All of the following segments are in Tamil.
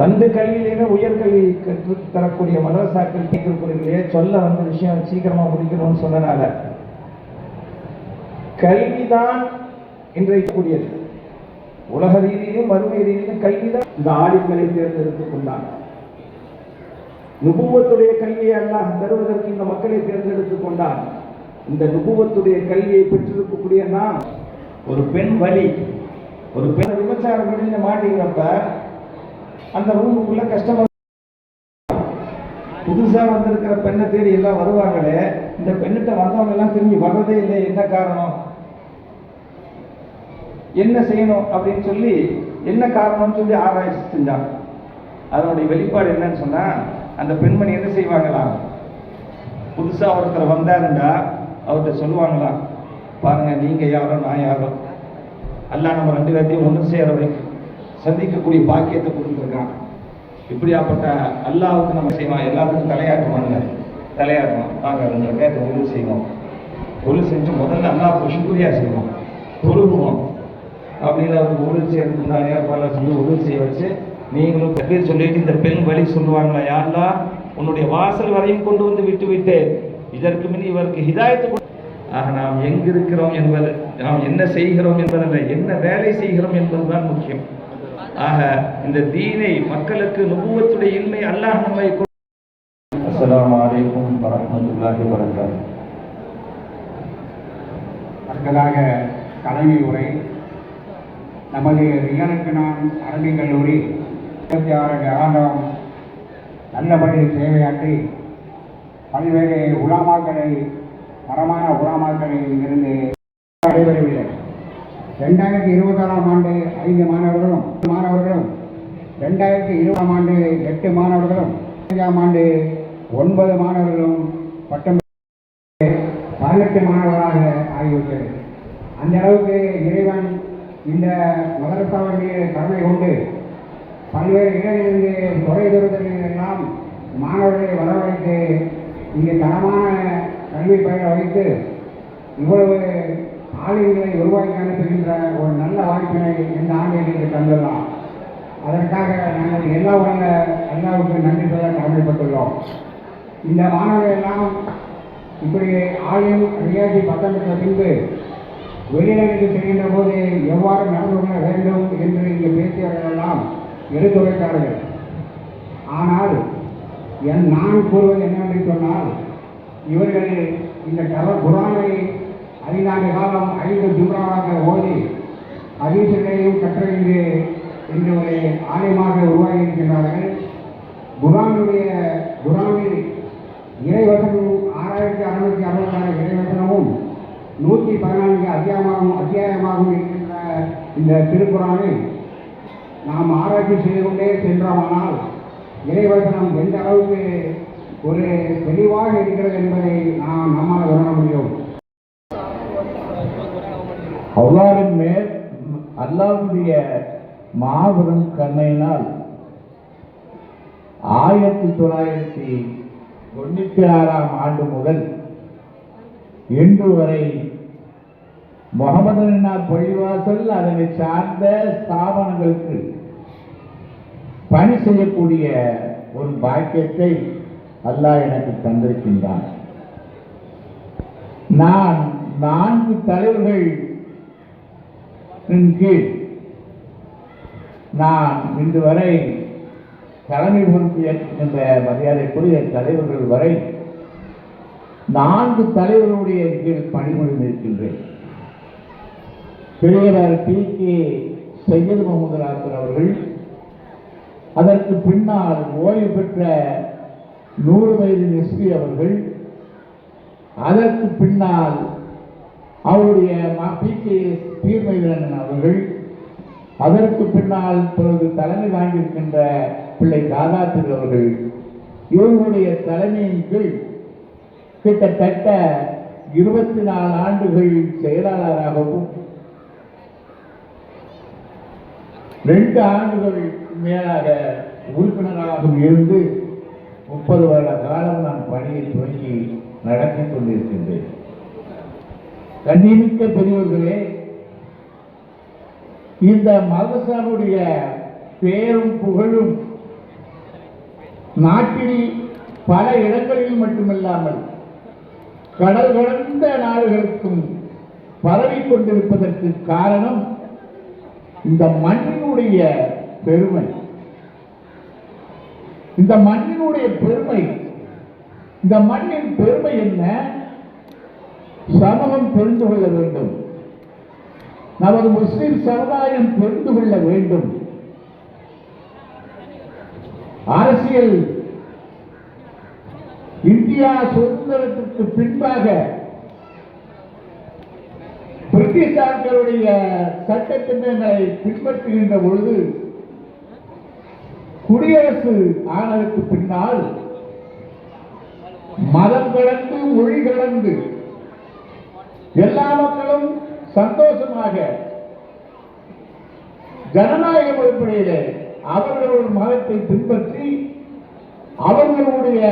வந்து கல்வியிலையுமே உயர்கல்வி கற்று தரக்கூடிய மதரசாக்கள் கேட்கக்கூடியவர்களே சொல்ல வந்த விஷயம் சீக்கிரமா முடிக்கணும்னு சொன்னனால. கல்விதான் இன்றைக்கு கூடியது. உலக ரீதியிலும் மறுமை ரீதியிலும் கல்விதான். இந்த ஆளுங்களை தேர்ந்தெடுத்துக் கொண்டான் நுபுவத்துடைய கல்வியை அல்லாஹ் தருவதற்கு இந்த மக்களை தேர்ந்தெடுத்துக் கொண்டான். இந்த நுபுவத்துடைய கல்வியை பெற்றிருக்கக்கூடிய நாம் ஒரு பெண் வழி ஒரு பெண் விபச்சார வெளியில மாட்டேங்கிறப்ப அந்த ரூமுக்குள்ள கஷ்டமா புதுசா வந்திருக்கிற பெண்ணை தேடி எல்லாம் வருவாங்களே இந்த பெண்ணிட்ட வந்தவங்க எல்லாம் திரும்பி வர்றதே இல்லை. என்ன காரணம்? என்ன செய்யணும் அப்படின்னு சொல்லி என்ன காரணம்னு சொல்லி ஆராய்ச்சி செஞ்சாங்க. அதனுடைய வெளிப்பாடு என்னன்னு சொன்னா அந்த பெண்மணி என்ன செய்வாங்களா? புதுசா ஒருத்தர் வந்தாருண்டா அவர்கிட்ட சொல்லுவாங்களா பாருங்க நீங்க யாரோ நான் யாரோ. எல்லாம் நம்ம ரெண்டு பேர்த்தையும் ஒன்று சேர வைக்கும். சந்திக்கக்கூடிய பாக்கியத்தை கொடுத்துருக்கான் இப்படியாப்பட்ட அல்லாவுக்கு நம்ம செய்வோம். எல்லாத்துக்கும் தலையாட்டுவாங்க தலையாட்டுவோம் நாங்கள் ரெண்டு பேர்த்த ஒழு செய்வோம். ஒழு செஞ்சு முதல்ல அல்லாஹ் சுக்குரியா செய்வோம். தொழுகுவோம். அப்படின்னு அவருக்கு ஒழு செய்யறதுக்கு முன்னாடி ஏற்பாடு செஞ்சு ஒழு செய்ய வச்சு நீங்களும் பேர் சொல்லிட்டு இந்த பெண் வழி சொல்லுவாங்களா யாரெல்லாம் உன்னுடைய வாசல் வரையும் கொண்டு வந்து விட்டு விட்டு இதற்கு முன் இவருக்கு ஹிதாயத்து ஆக நாம் எங்கிருக்கிறோம் என்பது நாம் என்ன செய்கிறோம் என்பதல்ல என்ன வேலை செய்கிறோம் என்பதுதான் முக்கியம். ஆக இந்த தீனை மக்களுக்கு நுபுவத்துடைய இன்மை அல்லாஹ் நம்மை அஸ்ஸலாமு அலைக்கும் வரஹ்மத்துல்லாஹி வபரகாத்துஹு அடுத்ததாக தலைமை உரை. நமது ரியானுக்கனான் அரபிக் கல்லூரி இருபத்தி ஆறு ஆண்டாம் நல்லபடி சேவையாற்றி பல்வேறு உலாமாக்களை தரமான உலாமாக்களை இருந்து நடைபெறவில்லை ரெண்டாயிரத்தி இருபத்தாறாம் ஆண்டு ஐந்து மாணவர்களும் மாணவர்களும். ரெண்டாயிரத்தி இருபதாம் ஆண்டு எட்டு மாணவர்களும். அஞ்சாம் ஆண்டு ஒன்பது மாணவர்களும் பட்டம் பதினெட்டு மாணவர்களாக ஆகிவிட்டது அந்த அளவுக்கு இறைவன் இந்த மதரசாவின் கடமை கொண்டு பல்வேறு இடங்களிலிருந்து தொலை தூரத்தில் எல்லாம் மாணவர்களை வரவழைத்து இங்கே தரமான கல்வி பயிர வைத்து இவ்வளவு ஆளுங்களை உருவாக்கி அனுப்புகின்ற ஒரு நல்ல வாய்ப்பினை இந்த ஆண்டில் தந்துடலாம் தந்துள்ளோம் அதற்காக நாங்கள் எல்லா உள்ள அல்லாவுக்கு நன்றி சொல்ல கடமைப்பட்டுள்ளோம். இந்த மாணவர்கள் எல்லாம் இப்படி ஆலயம் ரியாசி பட்டம் பெற்ற பின்பு வெளிநாட்டுக்கு செல்கின்ற போது எவ்வாறு நடந்து கொள்ள வேண்டும் என்று இங்கே பேசியவர்களெல்லாம் எடுத்துரைத்தார்கள் ஆனால் என் நான் கூறுவது என்னவென்று சொன்னால் இவர்கள் இந்த கவர் குரானை ஐந்தாண்டு காலம் ஐந்து ஜும்ராவாக ஓதி ஹதீசுகளையும் கற்றறிந்து என்ற ஒரு ஆலயமாக உருவாகி இருக்கின்றார்கள் குரானுடைய குரானில் இறைவசனம் ஆறாயிரத்தி அறுநூத்தி அறுபத்தாறு இறைவசனமும் நூற்றி பதினான்கு அத்தியாயமாகவும் அத்தியாயமாகவும் இருக்கின்ற இந்த திருக்குறானை நாம் ஆராய்ச்சி செய்து கொண்டே சென்றோமானால் இறைவசனம் எந்த அளவுக்கு ஒரு தெளிவாக இருக்கிறது என்பதை நாம் நம்மால் உணர முடியும். அல்லாவின் மேல் அல்லாவுடைய மாபெரும் கண்ணையினால் ஆயிரத்தி தொள்ளாயிரத்தி தொண்ணூற்றி ஆறாம் ஆண்டு முதல் இன்று வரை முகமதனார் பள்ளிவாசல் அதனை சார்ந்த ஸ்தாபனங்களுக்கு பணி செய்யக்கூடிய ஒரு பாக்கியத்தை அல்லாஹ் எனக்கு தந்திருக்கின்றான். நான் நான்கு தலைவர்கள் கீழ் நான் இன்று வரை தலைமை பொறுப்பு என்ற மரியாதைக்குரிய தலைவர்கள் வரை நான்கு தலைவர்களுடைய கீழ் பணிபுரிந்து இருக்கின்றேன். பெரியவர் பி. கே. சையது முகமது ராசர் அவர்கள் அதற்கு பின்னால் ஓய்வு பெற்ற நூறு வயது எஸ்பி அவர்கள் அதற்கு பின்னால் அவருடைய பி. கே. பீர்மைதரன் அவர்கள் அதற்கு பின்னால் இப்பொழுது தலைமை வாங்கியிருக்கின்ற பிள்ளை தாதாத்திரி அவர்கள் இவர்களுடைய தலைமையின் கீழ் கிட்டத்தட்ட இருபத்தி நாலு ஆண்டுகள் செயலாளராகவும் ரெண்டு ஆண்டுகள் மேலாக உறுப்பினராகவும் இருந்து முப்பது வருட காலம் நான் பணியை தொடங்கி நடத்தி கொண்டிருக்கின்றேன். கண்ணிமிக்க பெரியவர்களே இந்த மதசானுடைய பேரும் புகழும் நாட்டில் பல இடங்களில் மட்டுமில்லாமல் கடல் கடந்த நாடுகளுக்கும் பரவிக் கொண்டிருப்பதற்கு காரணம் இந்த மண்ணினுடைய பெருமை. இந்த மண்ணினுடைய பெருமை இந்த மண்ணின் பெருமை என்ன? சமூகம் தெரிந்து கொள்ள வேண்டும். நமது முஸ்லிம் சமுதாயம் தெரிந்து கொள்ள வேண்டும். அரசியல் இந்தியா சுதந்திரத்திற்கு பின்பாக பிரிட்டிஷார்களுடைய சட்டத்திட்டங்களை பின்பற்றுகின்ற பொழுது குடியரசு ஆனதுக்கு பின்னால் மதம் கடந்து மொழி கடந்து எல்லா மக்களும் சந்தோஷமாக ஜனநாயக அடிப்படையிலே அவர்களுடைய மதத்தை பின்பற்றி அவர்களுடைய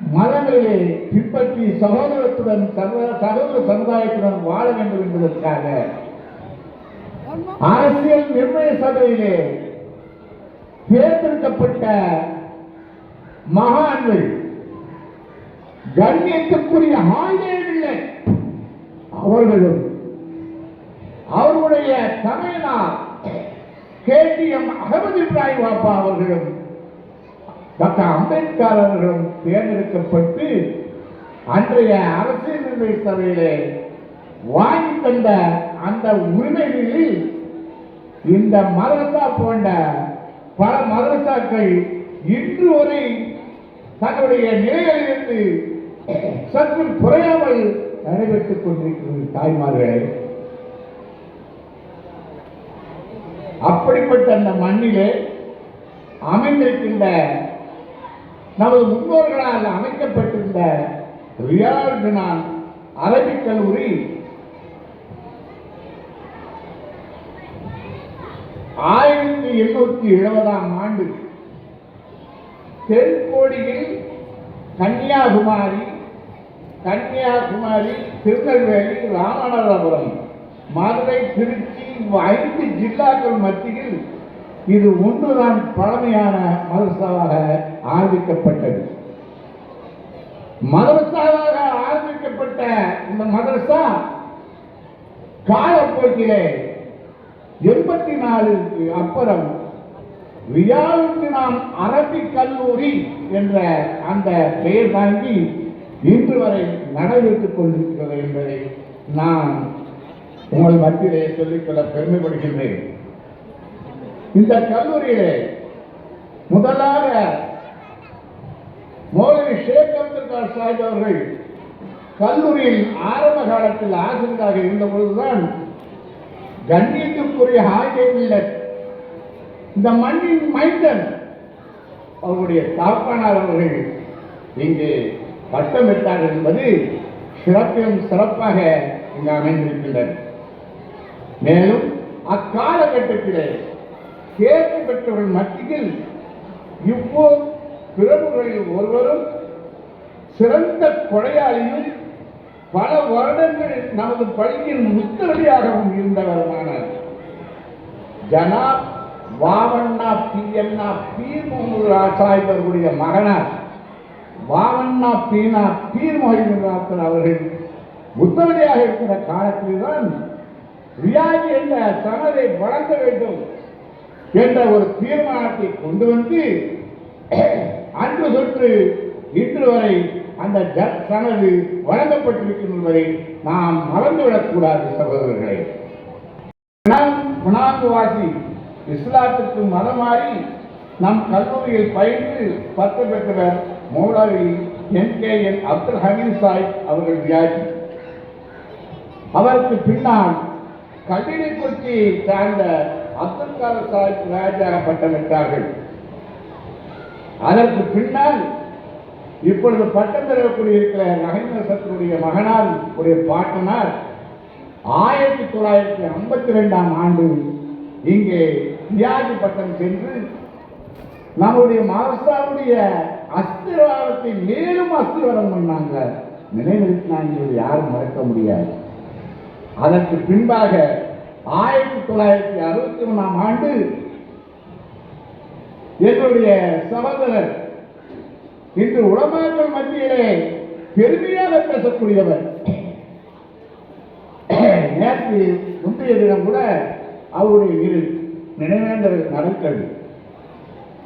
மதங்களிலே பின்பற்றி சகோதரத்துடன் சகோதர சமுதாயத்துடன் வாழ வேண்டும் என்பதற்காக அரசியல் நிர்ணய சபையிலே தேர்ந்தெடுக்கப்பட்ட மகான்கள் கண்ணியத்துக்குரிய ஆயிரம் அவர்களும் அவருடைய தமையனார் கேடிஎம் அகமது இப்ராஹிம் பாப்பா அவர்களும் டாக்டர் அம்பேத்கர் அவர்களும் தேர்ந்தெடுக்கப்பட்டு அன்றைய அரசியல் நிர்ணய சபையிலே வாங்கி தந்த அந்த உரிமைகளில் இந்த மதரசா போன்ற பல மதரசாக்கள் இன்று வரை தன்னுடைய நிலைகளிலிருந்து சற்று குறையாமல் நடைபெற்றுக் கொண்டிருக்கிறது தாய்மார்களே அப்படிப்பட்ட அந்த மண்ணிலே அமைந்திருக்கின்ற நமது முன்னோர்களால் அமைக்கப்பட்டிருந்த ரியால் நான் அரபிக் கல்லூரி ஆயிரத்தி எண்ணூத்தி எழுபதாம் ஆண்டு தென்கோடியில் கன்னியாகுமரி கன்னியாகுமரி திருநெல்வேலி ராமநாதபுரம் மதுரை திருச்சி ஐந்து ஜில்லாக்கள் மத்தியில் இது ஒன்றுதான் பழமையான மதரசாவாக ஆரம்பிக்கப்பட்டது. மதரசாவாக ஆரம்பிக்கப்பட்ட இந்த மதரசா காலப்போக்கிலே எண்பத்தி நாலுக்கு அப்புறம் ரியாலுக்கு நாம் அரபிக் கல்லூரி என்ற அந்த பெயர் தாங்கி இன்று வரை நடைபெற்றுக் கொண்டிருக்கிறது என்பதை நான் உங்கள் மத்தியிலே சொல்லிக்கொள்ள பெருமைப்படுகின்றேன். இந்த கல்லூரியிலே முதலாக மௌலவி ஷேக் அப்துல் சாஹிப் அவர்கள் கல்லூரியில் ஆரம்ப காலத்தில் ஆசிரியராக இருந்தபொழுதுதான் கண்ணியத்துக்குரிய கண்ணியத்துக்குரிய ஆகியமில்லர் இந்த மண்ணின் மைந்தன் அவருடைய தாப்பானார் அவர்கள் இங்கே பட்டமிட்டார் என்பது சிறப்பிலும் சிறப்பாக இங்கு அமைந்திருக்கின்றது. மேலும் அக்காலகட்டத்திலே தேர்வு பெற்றவர்கள் மத்தியில் இப்போ பிரபுகளில் ஒருவரும் சிறந்த கொடையாளியும் பல வருடங்கள் நமது பள்ளியின் முத்தவடியாகவும் இருந்தவருமான ஜனாப் Vavanna P N P Mohammed Sahib அவர்களுடைய மகனார். வாவண்ணா பீனா பீர் அவர்கள் முத்தவடியாக இருக்கிற காலத்தில்தான் ரியாஜி என்ற சனதை வழங்க வேண்டும் என்ற ஒரு தீர்மானத்தை கொண்டு வந்து அன்று தொற்று இன்று வரை அந்த ஜ- சனது வழங்கப்பட்டிருக்கின்றதை நாம் மறந்துவிடக்கூடாது சகோதரர்களே. குணாங்குவாசி இஸ்லாத்துக்கு மதமாறி நம் கல்லூரியில் பயின்று பத்து பெற்றவர். Maulavi N K N Abdul Hameed Sahib அவர்கள் வியாஜி அவருக்கு பின்னால் கல்விக்குறிச்சியை சார்ந்த அப்துல் கலாம் சாஹிப் பட்டம் பட்டமிட்டார்கள் அதற்கு பின்னால் இப்பொழுது பட்டம் பெறக்கூடிய இருக்கிற நகேந்திர சத்துடைய மகனார் உடைய பாட்டனார் ஆயிரத்தி தொள்ளாயிரத்தி ஐம்பத்தி ரெண்டாம் ஆண்டு இங்கே வியாதி பட்டம் சென்று நம்முடைய மகாராஷ்டிராவுடைய அஸ்திவாரத்தை மேலும் அஸ்திவாரம் பண்ணாங்க. நினைவிருக்கிறாங்க யாரும் மறக்க முடியாது. அதற்கு பின்பாக ஆயிரத்தி தொள்ளாயிரத்தி அறுபத்தி ஒன்றாம் ஆண்டு என்னுடைய சகோதரர் இன்று உலமாக்கள் மத்தியிலே பெருமையாக பேசக்கூடியவர். நேற்று முந்தைய தினம் கூட அவருடைய இரு நினைவேந்தல் நடக்கிறது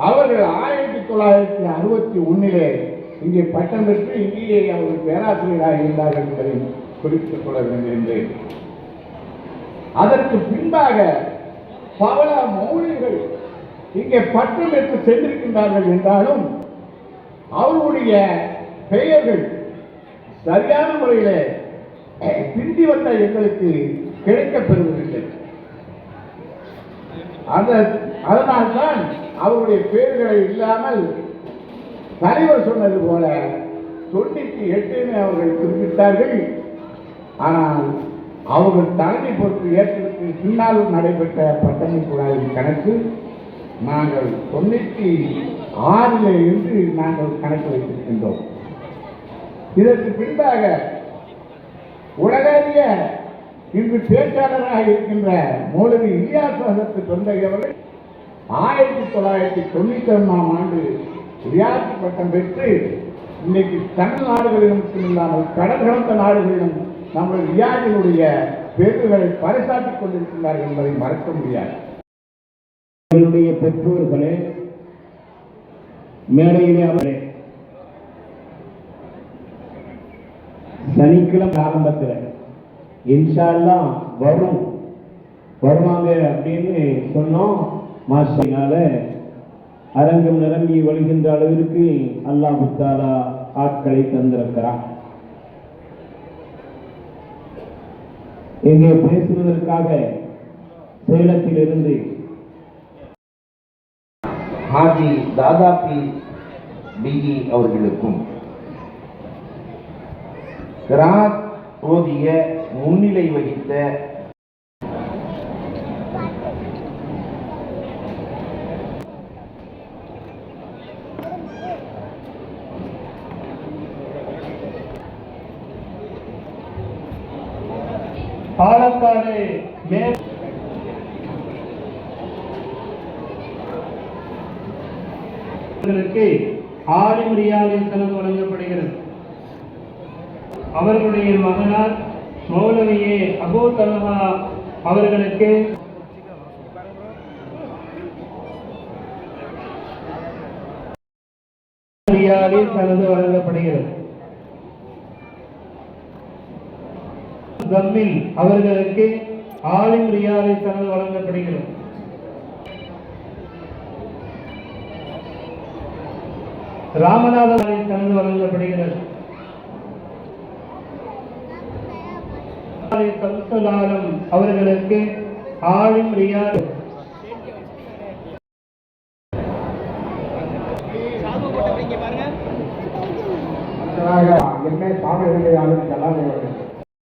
அவர்கள் ஆயிரத்தி தொள்ளாயிரத்தி அறுபத்தி ஒன்னிலே இங்கே பட்டம் பெற்று இங்கேயே அவர்கள் பேராசிரியராக இருந்தார்கள் என்பதை குறித்துக் கொள்ள வேண்டியிருந்தேன் அதற்கு பின்பாக பல மௌலிகள் இங்கே பட்டம் பெற்று சென்றிருக்கின்றார்கள் என்றாலும் அவர்களுடைய பெயர்கள் சரியான முறையில் பிந்தி வந்த எங்களுக்கு கிடைக்கப்பெறுவதில்லை அந்த அதனால்தான் அவருடைய பேர்களை இல்லாமல் தலைவர் சொன்னது போல தொண்ணூற்றி எட்டுன்னு அவர்கள் குறிப்பிட்டார்கள். ஆனால் அவர்கள் தலைமை பொறுப்பு ஏற்றதுக்கு பின்னால் நடைபெற்ற பட்டமளிப்பு குழாயின் கணக்கு நாங்கள் தொண்ணூற்றி ஆறில் இருந்து நாங்கள் கணக்கு வைத்திருக்கின்றோம். இதற்கு பின்பாக உலகறிய இன்று பேச்சாளராக இருக்கின்ற மௌலவி இலியாஸ் அகத்து தொண்டையவர்கள் ஆயிரத்தி தொள்ளாயிரத்தி தொண்ணூத்தி ஒன்றாம் ஆண்டு ரியாசி பட்டம் பெற்று இன்னைக்கு தமிழ்நாடுகளிலும் மட்டுமில்லாமல் கடல் கடந்த நாடுகளிலும் நம்முடைய ரியாஜினுடைய பேருகளை பறைசாட்டிக் கொண்டிருக்கிறார்கள் என்பதை மறக்க முடியாது. என்னுடைய பெற்றோர்களே மேடையிலே அவரே சனிக்கிழமை ஆரம்பத்தில் இன்ஷா வரும் வருவாங்க அப்படின்னு சொன்னோம். மாசினால அரங்கம் நிரம்பி வழிகின்ற அளவிற்கு அல்லாஹ் தாலா ஆட்களை தந்திருக்கிறான். இங்கே பேசுவதற்காக சேலத்திலிருந்து ஹாஜி தாதாபி பிகி அவர்களுக்கும் கிராத் ஓதிய முன்னிலை வகித்த ஆறு ரியாலின் சிறந்து வழங்கப்படுகிறது. அவர்களுடைய மகனார் மௌலவியே அபோ தல்ஹா அவர்களுக்கு ரியாலில் வழங்கப்படுகிறது. அவர்களுக்கு ஆலிம் ரியாலை தனது வழங்கப்படுகிறது. ராமநாதன் சனது வழங்கப்படுகிறது. அவர்களுக்கு ஆலிம் ரியால் எம்ஏ சாமிகளை ஆளும் அவர்கள்